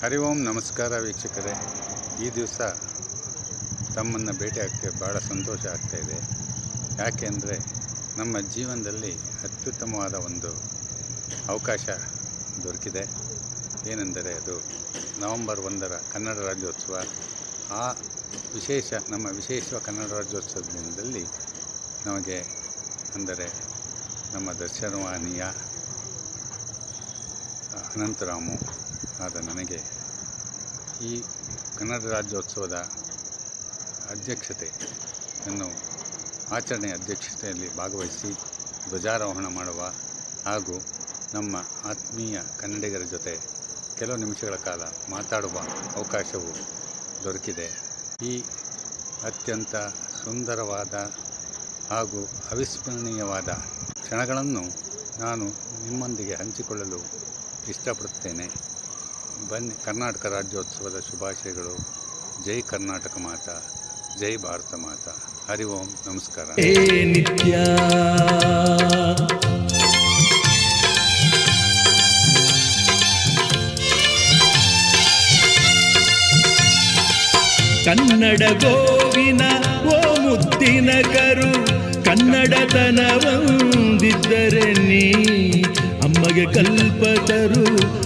ಹರಿ ಓಂ, ನಮಸ್ಕಾರ ವೀಕ್ಷಕರೇ. ಈ ದಿವಸ ತಮ್ಮನ್ನು ಭೇಟಿಯಾಗಕ್ಕೆ ಭಾಳ ಸಂತೋಷ ಆಗ್ತಾಯಿದೆ ಯಾಕೆಂದರೆ ನಮ್ಮ ಜೀವನದಲ್ಲಿ ಅತ್ಯುತ್ತಮವಾದ ಒಂದು ಅವಕಾಶ ದೊರಕಿದೆ. ಏನೆಂದರೆ ಅದು ನವೆಂಬರ್ ಒಂದರ ಕನ್ನಡ ರಾಜ್ಯೋತ್ಸವ. ಆ ವಿಶೇಷ, ನಮ್ಮ ವಿಶೇಷ ಕನ್ನಡ ರಾಜ್ಯೋತ್ಸವ ದಿನದಲ್ಲಿ ನಮಗೆ ಅಂದರೆ ನಮ್ಮ ದರ್ಶನವಾಣಿಯ ಅನಂತರಾಮು ಆದ ನನಗೆ ಈ ಕನ್ನಡ ರಾಜ್ಯೋತ್ಸವದ ಅಧ್ಯಕ್ಷತೆಯನ್ನು ಆಚರಣೆ ಅಧ್ಯಕ್ಷತೆಯಲ್ಲಿ ಭಾಗವಹಿಸಿ ಧ್ವಜಾರೋಹಣ ಮಾಡುವ ಹಾಗೂ ನಮ್ಮ ಆತ್ಮೀಯ ಕನ್ನಡಿಗರ ಜೊತೆ ಕೆಲವು ನಿಮಿಷಗಳ ಕಾಲ ಮಾತಾಡುವ ಅವಕಾಶವು ದೊರಕಿದೆ. ಈ ಅತ್ಯಂತ ಸುಂದರವಾದ ಹಾಗೂ ಅವಿಸ್ಮರಣೀಯವಾದ ಕ್ಷಣಗಳನ್ನು ನಾನು ನಿಮ್ಮೊಂದಿಗೆ ಹಂಚಿಕೊಳ್ಳಲು ಇಷ್ಟಪಡುತ್ತೇನೆ. ಬನ್ನಿ, ಕರ್ನಾಟಕ ರಾಜ್ಯೋತ್ಸವದ ಶುಭಾಶಯಗಳು. ಜೈ ಕರ್ನಾಟಕ ಮಾತಾ, ಜೈ ಭಾರತ ಮಾತಾ. ಹರಿ ಓಂ, ನಮಸ್ಕಾರ. ನಿತ್ಯ. ಕನ್ನಡ ಗೋವಿನ, ಓ ಮುದ್ದಿನ ಕರು ಕನ್ನಡತನವಂದಿದ್ದರೆ ನೀ, ಅಮ್ಮಗೆ ಕಲ್ಪತರು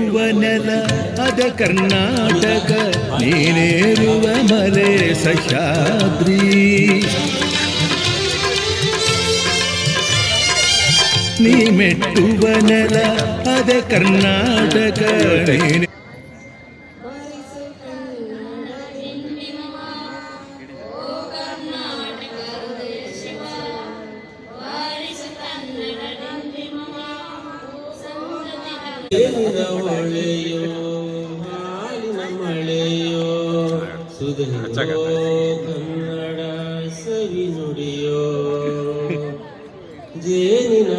ಮೆಟ್ಟುವ ನೆಲ ಅದ ಕರ್ನಾಟಕ ನೀನೇರುವ ಮಲೆ ಸಹ್ಯಾದ್ರಿ. ನೀ ಮೆಟ್ಟುವ ನೆಲ ಅದ ಕರ್ನಾಟಕ ನೀನೆ ಕನ್ನಡ ಸವಿ ನುಡಿಯೋ ಜೇನಿನ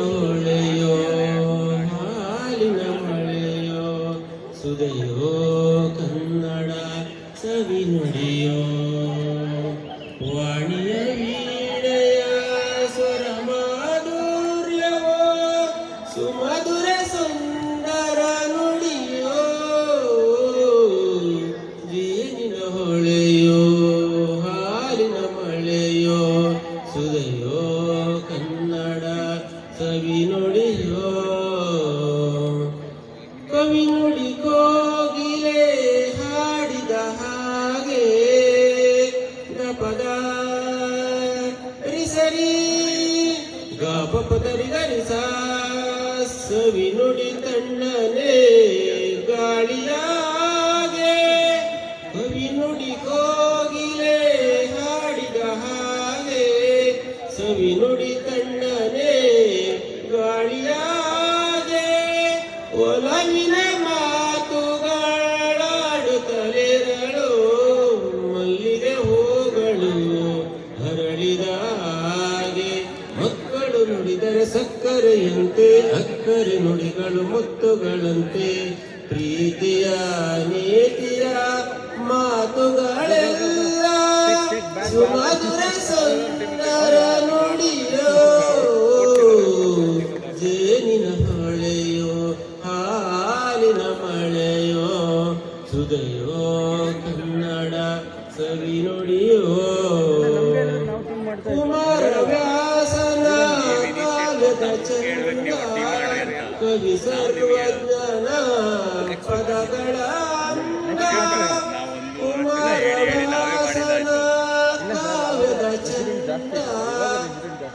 ಕವಿ ನುಡಿ ಕೋಗಿಲೆ ಹಾಡಿದ ಹಾಗೆ ಗಪದ ರಿಸರಿ ಗಾಪ ಪದರಿ ಗರಿಸ ಸವಿ ನುಡಿ ತಣ್ಣನೆ ಗಾಳಿಯಾಗೆ. ಕವಿ ನುಡಿ ಕೋಗಿಲೆ ಹಾಡಿದ ಹಾಗೆ, ಸವಿ ಸಕ್ಕರೆಯಂತೆ ಅಕ್ಕರೆ ನುಡಿಗಳು ಮುತ್ತುಗಳಂತೆ ಪ್ರೀತಿಯ ನೀತಿಯ ಮಾತುಗಳೆಲ್ಲ ಸುಮಧುರ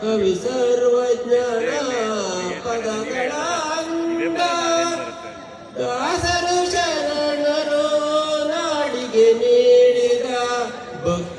कवी सर्वज्ञान पदगळांडा दासर शरण नाडिगे निडिदा भक्त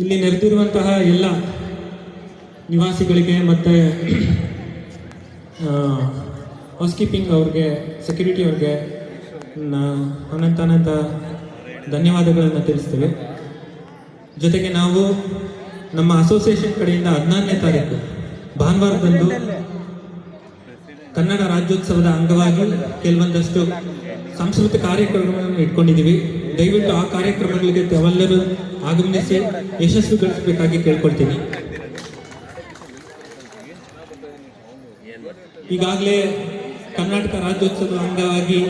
ಇಲ್ಲಿ ನೆರೆದಿರುವಂತಹ ಎಲ್ಲ ನಿವಾಸಿಗಳಿಗೆ ಮತ್ತು ಹೌಸ್ಕೀಪಿಂಗ್ ಅವ್ರಿಗೆ ಸೆಕ್ಯೂರಿಟಿ ಅವ್ರಿಗೆ ಅನಂತ ಅನಂತ ಧನ್ಯವಾದಗಳನ್ನು ತಿಳಿಸ್ತೇವೆ. ಜೊತೆಗೆ ನಾವು ನಮ್ಮ ಅಸೋಸಿಯೇಷನ್ ಕಡೆಯಿಂದ ಹದಿನಾರನೇ ತಾರೀಕು, ಭಾನುವಾರದಂದು ಕನ್ನಡ ರಾಜ್ಯೋತ್ಸವದ ಅಂಗವಾಗಿ ಕೆಲವೊಂದಷ್ಟು ಸಾಂಸ್ಕೃತಿಕ ಕಾರ್ಯಕ್ರಮಗಳನ್ನು ಇಟ್ಕೊಂಡಿದ್ದೀವಿ. ದಯವಿಟ್ಟು ಆ ಕಾರ್ಯಕ್ರಮಗಳಿಗೆ ತಾವೆಲ್ಲರೂ ಆಗಮನಿಸಿ ಯಶಸ್ವಿಗೊಳಿಸಬೇಕಾಗಿ ಕೇಳ್ಕೊಳ್ತೀನಿ. ಈಗಾಗಲೇ ಕರ್ನಾಟಕ ರಾಜ್ಯೋತ್ಸವದ ಅಂಗವಾಗಿ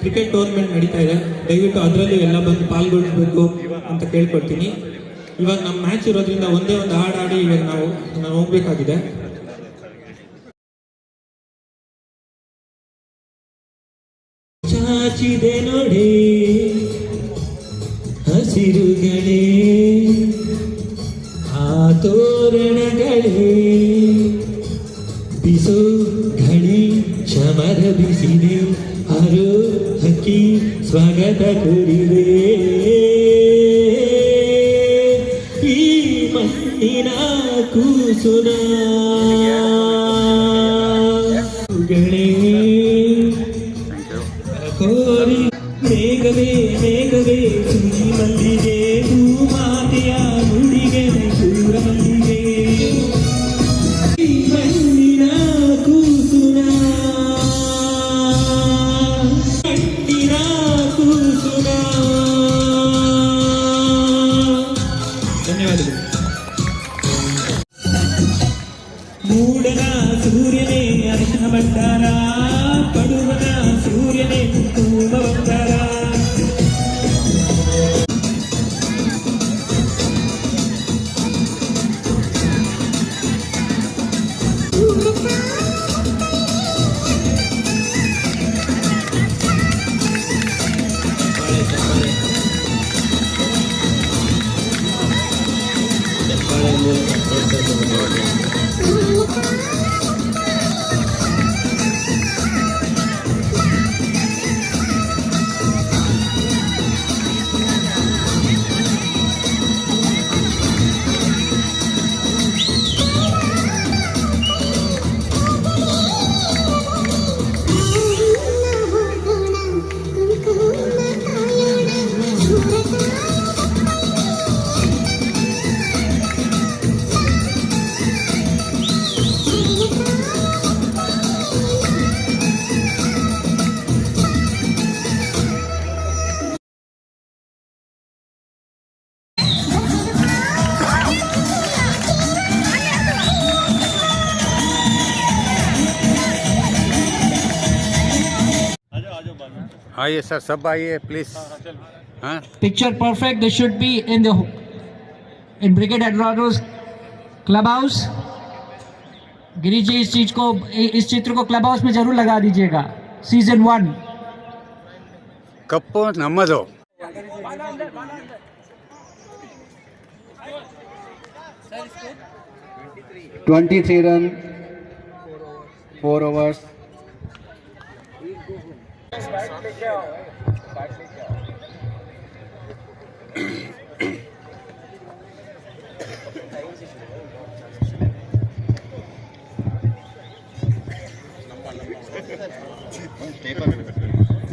ಕ್ರಿಕೆಟ್ ಟೂರ್ನಮೆಂಟ್ ನಡೀತಾ ಇದೆ. ದಯವಿಟ್ಟು ಅದರಲ್ಲೂ ಎಲ್ಲ ಬಂದು ಪಾಲ್ಗೊಳ್ಬೇಕು ಅಂತ ಕೇಳ್ಕೊಳ್ತೀನಿ. ಇವಾಗ ನಮ್ಮ ಮ್ಯಾಚ್ ಇರೋದ್ರಿಂದ ಒಂದೇ ಒಂದು ಹಾಡು ಆಡಿ ಇವಾಗ ನಾವು ನಾವು ಹೋಗ್ಬೇಕಾಗಿದೆ. ಚಾಚಿದೆ ನೋಡಿ. ಶಮರ ಬಿಸಿದೆ ಹರು ಹಕ್ಕಿ ಸ್ವಾಗತ ಕೋರಿದೆ ಈ ಮಣ್ಣಿನ ಕೂಸುನ ಗಳೇ ಕೋರಿ ಮೇಘವೇ ಮೇಘವೇ ಸುಳಿ ಮಲ್ಲಿಗೆ ಭೂಮಾತೆಯ ధన్యవాదాలు మూడన సూర్యనే అర్హమంటారా పడువన సూర్యనే కుటుంబమంటారా Thank. आइए सर सब आइए प्लीज़ हाँ picture perfect they should be in the in brigade admiral's club house Girish ji इस चीज को इस चित्र को क्लब हाउस में जरूर लगा दीजिएगा सीजन वन ಕಪ್ಪು ನಮ್ಮದು Parque Legião, hein? Parque Não tem pra né?